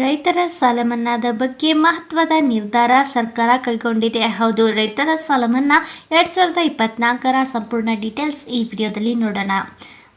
ರೈತರ ಸಾಲ ಮನ್ನಾದ ಬಗ್ಗೆ ಮಹತ್ವದ ನಿರ್ಧಾರ ಸರ್ಕಾರ ಕೈಗೊಂಡಿದೆ. ಹೌದು, ರೈತರ ಸಾಲ ಮನ್ನಾ ಎರಡ್ ಸಾವಿರದ ಇಪ್ಪತ್ನಾಲ್ಕರ ಸಂಪೂರ್ಣ ಡೀಟೇಲ್ಸ್ ಈ ವಿಡಿಯೋದಲ್ಲಿ ನೋಡೋಣ.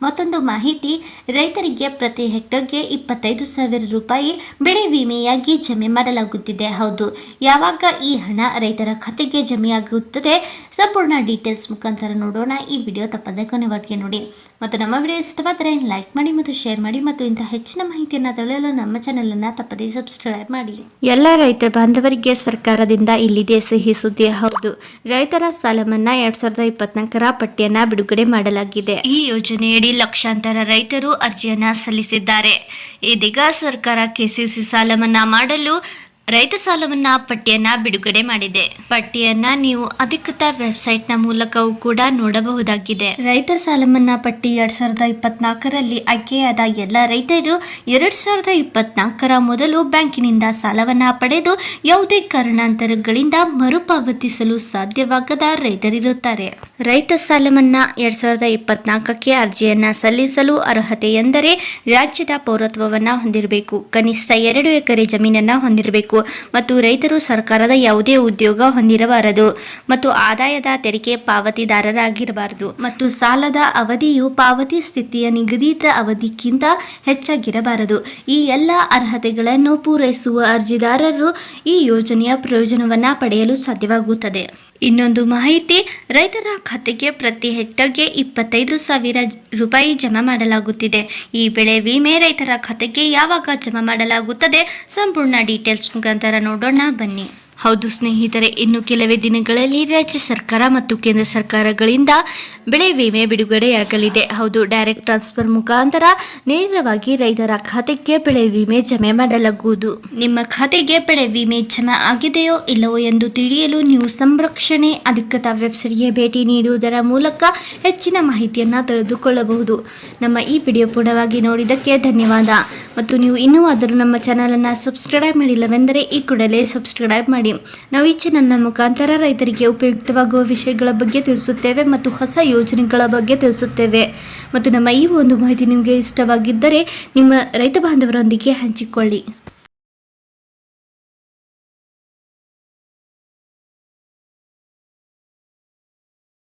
ಮತ್ತೊಂದು ಮಾಹಿತಿ ರೈತರಿಗೆ ಪ್ರತಿ ಹೆಕ್ಟರ್ಗೆ ಇಪ್ಪತ್ತೈದು ಸಾವಿರ ರೂಪಾಯಿ ಬೆಳೆ ವಿಮೆಯಾಗಿ ಜಮೆ ಮಾಡಲಾಗುತ್ತಿದೆ. ಹೌದು ಯಾವಾಗ ಈ ಹಣ ರೈತರ ಖಾತೆಗೆ ಜಮೆಯಾಗುತ್ತದೆ ಸಂಪೂರ್ಣ ಡೀಟೇಲ್ಸ್ ಮುಖಾಂತರ ನೋಡೋಣ. ಈ ವಿಡಿಯೋ ತಪ್ಪದೆ ಕೊನೆವರೆಗೆ ನೋಡಿ. ಮತ್ತು ನಮ್ಮ ವಿಡಿಯೋ ಇಷ್ಟವಾದರೆ ಲೈಕ್ ಮಾಡಿ ಮತ್ತು ಶೇರ್ ಮಾಡಿ ಮತ್ತು ಇಂತಹ ಹೆಚ್ಚಿನ ಮಾಹಿತಿಯನ್ನು ತಿಳಿಯಲು ನಮ್ಮ ಚಾನೆಲನ್ನು ತಪ್ಪದೇ ಸಬ್ಸ್ಕ್ರೈಬ್ ಮಾಡಿ. ಎಲ್ಲ ರೈತ ಬಾಂಧವರಿಗೆ ಸರ್ಕಾರದಿಂದ ಇಲ್ಲಿದೆ ಸಹಿ ಸುದ್ದಿ. ಹೌದು ರೈತರ ಸಾಲ ಮನ್ನಾ ಎರಡ್ ಸಾವಿರದ ಇಪ್ಪತ್ನಾಲ್ಕರ ಪಟ್ಟಿಯನ್ನ ಬಿಡುಗಡೆ ಮಾಡಲಾಗಿದೆ. ಈ ಯೋಜನೆಯಡಿ ಲಕ್ಷಾಂತರ ರೈತರು ಅರ್ಜಿಯನ್ನ ಸಲ್ಲಿಸಿದ್ದಾರೆ. ಇದೀಗ ಸರ್ಕಾರ ಕೆಸಿಸಿ ಸಾಲ ಮನ್ನಾ ಮಾಡಲು ರೈತ ಸಾಲವನ್ನ ಪಟ್ಟಿಯನ್ನ ಬಿಡುಗಡೆ ಮಾಡಿದೆ. ಪಟ್ಟಿಯನ್ನ ನೀವು ಅಧಿಕೃತ ವೆಬ್ಸೈಟ್ನ ಮೂಲಕವೂ ಕೂಡ ನೋಡಬಹುದಾಗಿದೆ. ರೈತ ಸಾಲ ಮನ್ನಾ ಪಟ್ಟಿ ಎರಡ್ ಸಾವಿರದ ಇಪ್ಪತ್ನಾಲ್ಕರಲ್ಲಿ ಆಯ್ಕೆಯಾದ ಎಲ್ಲ ರೈತರು ಎರಡ್ ಸಾವಿರದ ಇಪ್ಪತ್ನಾಲ್ಕರ ಮೊದಲು ಬ್ಯಾಂಕಿನಿಂದ ಸಾಲವನ್ನ ಪಡೆದು ಯಾವುದೇ ಕಾರಣಾಂತರಗಳಿಂದ ಮರುಪಾವತಿಸಲು ಸಾಧ್ಯವಾಗದ ರೈತರಿರುತ್ತಾರೆ. ರೈತ ಸಾಲ ಮನ್ನಾ ಎರಡ್ ಸಾವಿರದ ಇಪ್ಪತ್ನಾಲ್ಕಕ್ಕೆ ಅರ್ಜಿಯನ್ನ ಸಲ್ಲಿಸಲು ಅರ್ಹತೆ ಎಂದರೆ ರಾಜ್ಯದ ಪೌರತ್ವವನ್ನ ಹೊಂದಿರಬೇಕು. ಕನಿಷ್ಠ ಎರಡು ಎಕರೆ ಜಮೀನನ್ನ ಹೊಂದಿರಬೇಕು. ಮತ್ತು ರೈತರು ಸರ್ಕಾರದ ಯಾವುದೇ ಉದ್ಯೋಗ ಹೊಂದಿರಬಾರದು ಮತ್ತು ಆದಾಯದ ತೆರಿಗೆ ಪಾವತಿದಾರರಾಗಿರಬಾರದು ಮತ್ತು ಸಾಲದ ಅವಧಿಯು ಪಾವತಿ ಸ್ಥಿತಿಯ ನಿಗದಿತ ಅವಧಿಗಿಂತ ಹೆಚ್ಚಾಗಿರಬಾರದು. ಈ ಎಲ್ಲ ಅರ್ಹತೆಗಳನ್ನು ಪೂರೈಸುವ ಅರ್ಜಿದಾರರು ಈ ಯೋಜನೆಯ ಪ್ರಯೋಜನವನ್ನು ಪಡೆಯಲು ಸಾಧ್ಯವಾಗುತ್ತದೆ. ಇನ್ನೊಂದು ಮಾಹಿತಿ, ರೈತರ ಖಾತೆಗೆ ಪ್ರತಿ ಹೆಕ್ಟರ್ಗೆ ಇಪ್ಪತ್ತೈದು ಸಾವಿರ ರೂಪಾಯಿ ಜಮಾ ಮಾಡಲಾಗುತ್ತಿದೆ. ಈ ಬೆಳೆ ವಿಮೆ ರೈತರ ಖಾತೆಗೆ ಯಾವಾಗ ಜಮಾ ಮಾಡಲಾಗುತ್ತದೆ? ಸಂಪೂರ್ಣ ಡೀಟೇಲ್ಸ್ ಮುಖಾಂತರ ನೋಡೋಣ, ಬನ್ನಿ. ಹೌದು ಸ್ನೇಹಿತರೆ, ಇನ್ನು ಕೆಲವೇ ದಿನಗಳಲ್ಲಿ ರಾಜ್ಯ ಸರ್ಕಾರ ಮತ್ತು ಕೇಂದ್ರ ಸರ್ಕಾರಗಳಿಂದ ಬೆಳೆ ವಿಮೆ ಬಿಡುಗಡೆಯಾಗಲಿದೆ. ಹೌದು ಡೈರೆಕ್ಟ್ ಟ್ರಾನ್ಸ್ಫರ್ ಮುಖಾಂತರ ನೇರವಾಗಿ ರೈತರ ಖಾತೆಗೆ ಬೆಳೆ ವಿಮೆ ಜಮೆ ಮಾಡಲಾಗುವುದು. ನಿಮ್ಮ ಖಾತೆಗೆ ಬೆಳೆ ವಿಮೆ ಜಮೆ ಆಗಿದೆಯೋ ಇಲ್ಲವೋ ಎಂದು ತಿಳಿಯಲು ನೀವು ಸಂರಕ್ಷಣೆ, ಅಧಿಕೃತ ವೆಬ್ಸೈಟ್ಗೆ ಭೇಟಿ ನೀಡುವುದರ ಮೂಲಕ ಹೆಚ್ಚಿನ ಮಾಹಿತಿಯನ್ನು ತಿಳಿದುಕೊಳ್ಳಬಹುದು. ನಮ್ಮ ಈ ವಿಡಿಯೋ ಪೂರ್ಣವಾಗಿ ನೋಡಿದ್ದಕ್ಕೆ ಧನ್ಯವಾದ. ಮತ್ತು ನೀವು ಇನ್ನೂ ಆದರೂ ನಮ್ಮ ಚಾನಲನ್ನು ಸಬ್ಸ್ಕ್ರೈಬ್ ಮಾಡಿಲ್ಲವೆಂದರೆ ಈ ಕೂಡಲೇ ಸಬ್ಸ್ಕ್ರೈಬ್ ಮಾಡಿ. ನಾವು ಈ ಚಾನಲ್ನ ಮುಖಾಂತರ ರೈತರಿಗೆ ಉಪಯುಕ್ತವಾಗುವ ವಿಷಯಗಳ ಬಗ್ಗೆ ತಿಳಿಸುತ್ತೇವೆ ಮತ್ತು ಹೊಸ ಯೋಜನೆಗಳ ಬಗ್ಗೆ ತಿಳಿಸುತ್ತೇವೆ. ಮತ್ತು ನಮ್ಮ ಈ ಒಂದು ಮಾಹಿತಿ ನಿಮಗೆ ಇಷ್ಟವಾಗಿದ್ದರೆ ನಿಮ್ಮ ರೈತ ಬಾಂಧವರೊಂದಿಗೆ ಹಂಚಿಕೊಳ್ಳಿ.